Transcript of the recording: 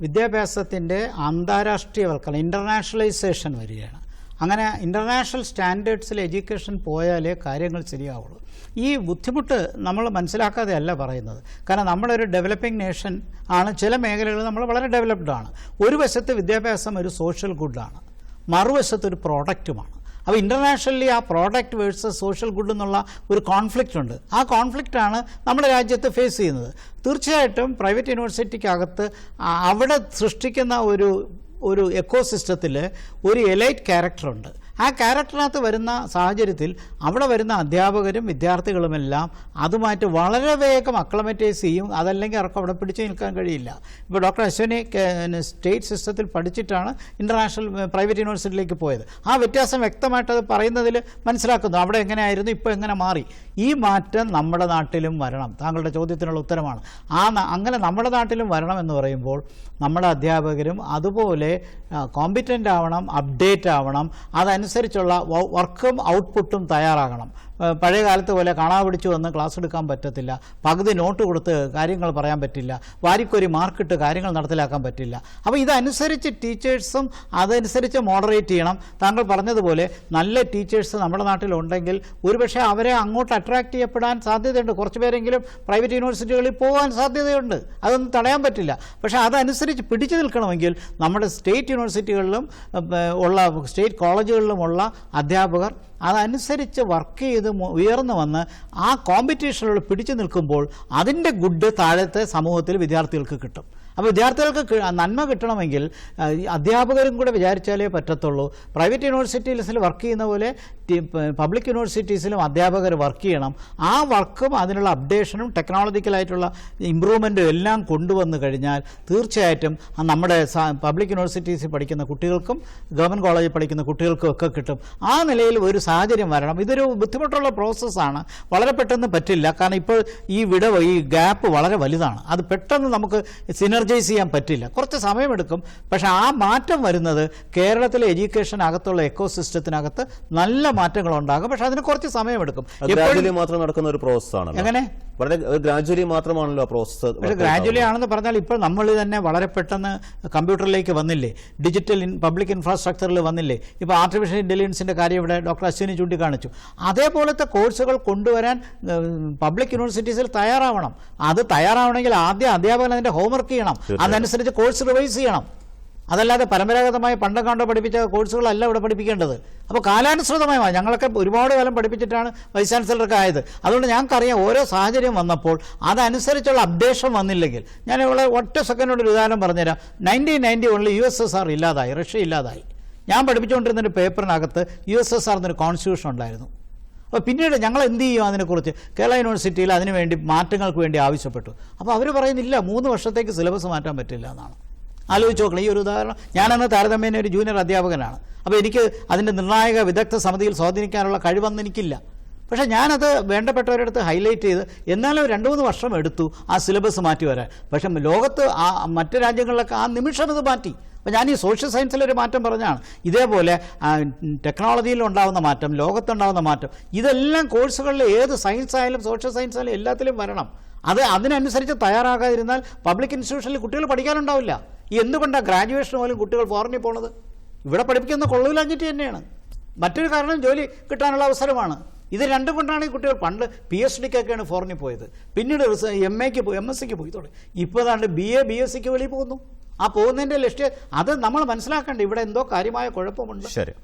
വിദ്യാഭ്യാസത്തിന്റെ അന്താരാഷ്ട്രീയവൽക്കരണം ഇന്റർനാഷണലൈസേഷൻ വരികയാണ്. അങ്ങനെ ഇന്റർനാഷണൽ സ്റ്റാൻഡേർഡ്സിൽ എഡ്യൂക്കേഷൻ പോയാലേ കാര്യങ്ങൾ ശരിയാവുള്ളൂ. ഈ ബുദ്ധിമുട്ട് നമ്മൾ മനസ്സിലാക്കാതെ അല്ല പറയുന്നത്. കാരണം നമ്മളൊരു ഡെവലപ്പിംഗ് നേഷൻ ആണ്. ചില മേഖലകളിൽ നമ്മൾ വളരെ ഡെവലപ്ഡ് ആണ്. ഒരു വശത്ത് വിദ്യാഭ്യാസം ഒരു സോഷ്യൽ ഗുഡാണ് മറുവശത്ത് ഒരു പ്രോഡക്റ്റുമാണ് അപ്പോൾ ഇന്റർനാഷണലി ആ പ്രോഡക്റ്റ് വേഴ്സസ് സോഷ്യൽ ഗുഡ് എന്നുള്ള ഒരു കോൺഫ്ലിക്റ്റ് ഉണ്ട്. ആ കോൺഫ്ലിക്റ്റാണ് നമ്മുടെ രാജ്യത്ത് ഫേസ് ചെയ്യുന്നത്. തീർച്ചയായിട്ടും പ്രൈവറ്റ് യൂണിവേഴ്സിറ്റിക്കകത്ത് അവിടെ സൃഷ്ടിക്കുന്ന ഒരു ഒരു എക്കോസിസ്റ്റത്തിൽ ഒരു എലൈറ്റ് ക്യാരക്ടറുണ്ട് ആ ക്യാരക്ടറിനകത്ത് വരുന്ന സാഹചര്യത്തിൽ അവിടെ വരുന്ന അധ്യാപകരും വിദ്യാർത്ഥികളുമെല്ലാം അതുമായിട്ട് വളരെ വേഗം അക്ലമറ്റൈസ് ചെയ്യും. അതല്ലെങ്കിൽ അവർക്ക് അവിടെ പിടിച്ചു നിൽക്കാൻ കഴിയില്ല. ഇപ്പോൾ ഡോക്ടർ അശ്വനി സ്റ്റേറ്റ് സിസ്റ്റത്തിൽ പഠിച്ചിട്ടാണ് ഇന്റർനാഷണൽ പ്രൈവറ്റ് യൂണിവേഴ്സിറ്റിയിലേക്ക് പോയത്. ആ വ്യത്യാസം വ്യക്തമായിട്ട് അത് പറയുന്നതിൽ മനസ്സിലാക്കുന്നു. അവിടെ എങ്ങനെയായിരുന്നു ഇപ്പോൾ എങ്ങനെ മാറി? ഈ മാറ്റം നമ്മുടെ നാട്ടിലും വരണം. താങ്കളുടെ ചോദ്യത്തിനുള്ള ഉത്തരമാണ്. ആ അങ്ങനെ നമ്മുടെ നാട്ടിലും വരണം എന്ന് പറയുമ്പോൾ നമ്മുടെ അധ്യാപകരും അതുപോലെ കോമ്പിറ്റന്റ് ആവണം അപ്ഡേറ്റ് ആവണം. അതനുസരിച്ചുള്ള വ- വർക്കും ഔട്ട്പുട്ടും തയ്യാറാകണം. പഴയ കാലത്ത് പോലെ കാണാ പിടിച്ചു വന്ന് ക്ലാസ് എടുക്കാൻ പറ്റത്തില്ല. പകുതി നോട്ട് കൊടുത്ത് കാര്യങ്ങൾ പറയാൻ പറ്റില്ല. വാരിക്കൊരു മാർക്കിട്ട് കാര്യങ്ങൾ നടത്തിലാക്കാൻ പറ്റില്ല. അപ്പോൾ ഇതനുസരിച്ച് ടീച്ചേഴ്സും അതനുസരിച്ച് മോഡറേറ്റ് ചെയ്യണം. താങ്കൾ പറഞ്ഞതുപോലെ നല്ല ടീച്ചേഴ്സ് നമ്മുടെ നാട്ടിലുണ്ടെങ്കിൽ ഒരുപക്ഷെ അവരെ അങ്ങോട്ട് അട്രാക്റ്റ് ചെയ്യപ്പെടാൻ സാധ്യതയുണ്ട്. കുറച്ച് പേരെങ്കിലും പ്രൈവറ്റ് യൂണിവേഴ്സിറ്റികളിൽ പോകാൻ സാധ്യതയുണ്ട്. അതൊന്നും തടയാൻ പറ്റില്ല. പക്ഷേ അതനുസരിച്ച് പിടിച്ചു നിൽക്കണമെങ്കിൽ നമ്മുടെ സ്റ്റേറ്റ് യൂണിവേഴ്സിറ്റികളിലും ഉള്ള സ്റ്റേറ്റ് കോളേജുകളിലുമുള്ള അധ്യാപകർ അതനുസരിച്ച് വർക്ക് ചെയ്ത് ഉയർന്നു വന്ന് ആ കോമ്പറ്റീഷനിൽ പിടിച്ചു നിൽക്കുമ്പോൾ അതിന്റെ ഗുഡ് താഴത്തെ സമൂഹത്തിൽ വിദ്യാർത്ഥികൾക്ക് കിട്ടും. അപ്പോൾ വിദ്യാർത്ഥികൾക്ക് നന്മ കിട്ടണമെങ്കിൽ അധ്യാപകരും കൂടെ വിചാരിച്ചാലേ പറ്റത്തുള്ളൂ. പ്രൈവറ്റ് യൂണിവേഴ്സിറ്റീസിൽ വർക്ക് ചെയ്യുന്ന പോലെ പബ്ലിക് യൂണിവേഴ്സിറ്റീസിലും അധ്യാപകർ വർക്ക് ചെയ്യണം. ആ വർക്കും അതിനുള്ള അപ്ഡേഷനും ടെക്നോളജിക്കലായിട്ടുള്ള ഇമ്പ്രൂവ്മെന്റും എല്ലാം കൊണ്ടുവന്നു കഴിഞ്ഞാൽ തീർച്ചയായിട്ടും നമ്മുടെ പബ്ലിക് യൂണിവേഴ്സിറ്റീസിൽ പഠിക്കുന്ന കുട്ടികൾക്കും ഗവൺമെന്റ് കോളേജിൽ പഠിക്കുന്ന കുട്ടികൾക്കും ഒക്കെ കിട്ടും. ആ നിലയിൽ ഒരു സാഹചര്യം വരണം. ഇതൊരു ബുദ്ധിമുട്ടുള്ള പ്രോസസ്സാണ്. വളരെ പെട്ടെന്ന് പറ്റില്ല. കാരണം ഇപ്പോൾ ഈ വിടവ് ഈ ഗ്യാപ്പ് വളരെ വലുതാണ്. അത് പെട്ടെന്ന് നമുക്ക് സിനർജൈസ് ചെയ്യാൻ പറ്റില്ല. കുറച്ച് സമയമെടുക്കും. പക്ഷെ ആ മാറ്റം വരുന്നത് കേരളത്തിലെ എഡ്യൂക്കേഷൻ അകത്തുള്ള എക്കോ സിസ്റ്റത്തിനകത്ത് നല്ല മാറ്റങ്ങൾ ഉണ്ടാകും പക്ഷെ അതിന് കുറച്ച് സമയമെടുക്കും. മാത്രം നടക്കുന്ന ഒരു പ്രോസസ് ആണ് എങ്ങനെ? വളരെ ഗ്രാജുവലി മാത്രമാണല്ലോ പ്രോസസ് പക്ഷേ ഗ്രാജുവലി ആണെന്ന് പറഞ്ഞാൽ ഇപ്പോൾ നമ്മൾ തന്നെ വളരെ പെട്ടെന്ന് കമ്പ്യൂട്ടറിലേക്ക് വന്നില്ലേ? ഡിജിറ്റൽ പബ്ലിക് ഇൻഫ്രാസ്ട്രക്ചറിൽ വന്നില്ലേ? ഇപ്പോൾ ആർട്ടിഫിഷ്യൽ ഇന്റലിജൻസിന്റെ കാര്യം ഇവിടെ ഡോക്ടർ അശ്വിനി ചൂണ്ടിക്കാണിച്ചു. അതേപോലത്തെ കോഴ്സുകൾ കൊണ്ടുവരാൻ പബ്ലിക് യൂണിവേഴ്സിറ്റീസിൽ തയ്യാറാവണം. അത് തയ്യാറാവണമെങ്കിൽ ആദ്യം അധ്യാപകൻ അതിന്റെ ഹോംവർക്ക് ചെയ്യണം. അതനുസരിച്ച് കോഴ്സ് റിവൈസ് ചെയ്യണം. അതല്ലാതെ പരമ്പരാഗതമായി പണ്ടക്കാണ്ടോ പഠിപ്പിച്ച കോഴ്സുകളല്ല ഇവിടെ പഠിപ്പിക്കേണ്ടത്. അപ്പോൾ കാലാനുസൃതമായി ഞങ്ങളൊക്കെ ഒരുപാട് കാലം പഠിപ്പിച്ചിട്ടാണ് വൈസ് ചാൻസലറൊക്കെ ആയത്. അതുകൊണ്ട് ഞങ്ങൾക്കറിയാം ഓരോ സാഹചര്യം വന്നപ്പോൾ അതനുസരിച്ചുള്ള അപ്ഡേഷൻ വന്നില്ലെങ്കിൽ ഞാൻ ഇവിടെ ഒറ്റ സെക്കൻഡോട് ഒരു ഉദാഹരണം പറഞ്ഞുതരാം. നയന്റീൻ നയന്റി വണ്ണിൽ യു എസ് എസ് ആർ ഇല്ലാതായി റഷ്യ ഇല്ലാതായി. ഞാൻ പഠിപ്പിച്ചുകൊണ്ടിരുന്ന ഒരു പേപ്പറിനകത്ത് യു എസ് എസ് ആർ എന്നൊരു കോൺസ്റ്റിറ്റ്യൂഷൻ ഉണ്ടായിരുന്നു. അപ്പോൾ പിന്നീട് ഞങ്ങൾ എന്ത് ചെയ്യും അതിനെക്കുറിച്ച്? കേരള യൂണിവേഴ്സിറ്റിയിൽ അതിനുവേണ്ടി മാറ്റങ്ങൾക്ക് വേണ്ടി ആവശ്യപ്പെട്ടു. അപ്പോൾ അവർ പറയുന്നില്ല മൂന്ന് വർഷത്തേക്ക് സിലബസ് മാറ്റാൻ പറ്റില്ല എന്നാണ്. ആലോചിച്ച് നോക്കണം. ഈ ഒരു ഉദാഹരണം ഞാനന്ന് താരതമ്യേന ഒരു ജൂനിയർ അധ്യാപകനാണ്. അപ്പോൾ എനിക്ക് അതിന്റെ നിർണായക വിദഗ്ധ സമിതിയിൽ സ്വാധീനിക്കാനുള്ള കഴിവൊന്നും എനിക്കില്ല. പക്ഷേ ഞാനത് വേണ്ടപ്പെട്ടവരടുത്ത് ഹൈലൈറ്റ് ചെയ്ത് എന്നാലും രണ്ട് മൂന്ന് വർഷം എടുത്തു ആ സിലബസ് മാറ്റി വരാൻ. പക്ഷെ ലോകത്ത് ആ മറ്റു രാജ്യങ്ങളിലൊക്കെ ആ നിമിഷം ഇത് മാറ്റി. അപ്പോൾ ഞാൻ ഈ സോഷ്യൽ സയൻസിലൊരു മാറ്റം പറഞ്ഞാണ്. ഇതേപോലെ ടെക്നോളജിയിൽ ഉണ്ടാകുന്ന മാറ്റം ലോകത്തുണ്ടാകുന്ന മാറ്റം ഇതെല്ലാം കോഴ്സുകളിൽ ഏത് സയൻസ് ആയാലും സോഷ്യൽ സയൻസ് ആയാലും എല്ലാത്തിലും വരണം. അത് അതിനനുസരിച്ച് തയ്യാറാകാതിരുന്നാൽ പബ്ലിക് ഇൻസ്റ്റിറ്റ്യൂഷനിൽ കുട്ടികൾ പഠിക്കാനുണ്ടാവില്ല. എന്തുകൊണ്ടാണ് ഗ്രാജുവേഷൻ പോലും കുട്ടികൾ ഫോറിനിൽ പോണത്? ഇവിടെ പഠിപ്പിക്കുന്ന കൊള്ളൂലഞ്ഞിട്ട് തന്നെയാണ്. മറ്റൊരു കാരണം ജോലി കിട്ടാനുള്ള അവസരമാണ്. ഇത് രണ്ടും കൊണ്ടാണ് ഈ കുട്ടികൾ പണ്ട് പി എച്ച് ഡിക്കൊക്കെയാണ് ഫോറിനിൽ പോയത്. പിന്നീട് എം എക്ക് പോയി എം എസ് സിക്ക് പോയി. തുടങ്ങി ഇപ്പോൾ ഏതാണ്ട് ബി എ ബി എസ് സിക്ക് വെളിയിൽ പോകുന്നു. ആ പോകുന്നതിന്റെ ലക്ഷ്യം അത് നമ്മൾ മനസ്സിലാക്കേണ്ട. ഇവിടെ എന്തോ കാര്യമായ കുഴപ്പമുണ്ട്. ശരി.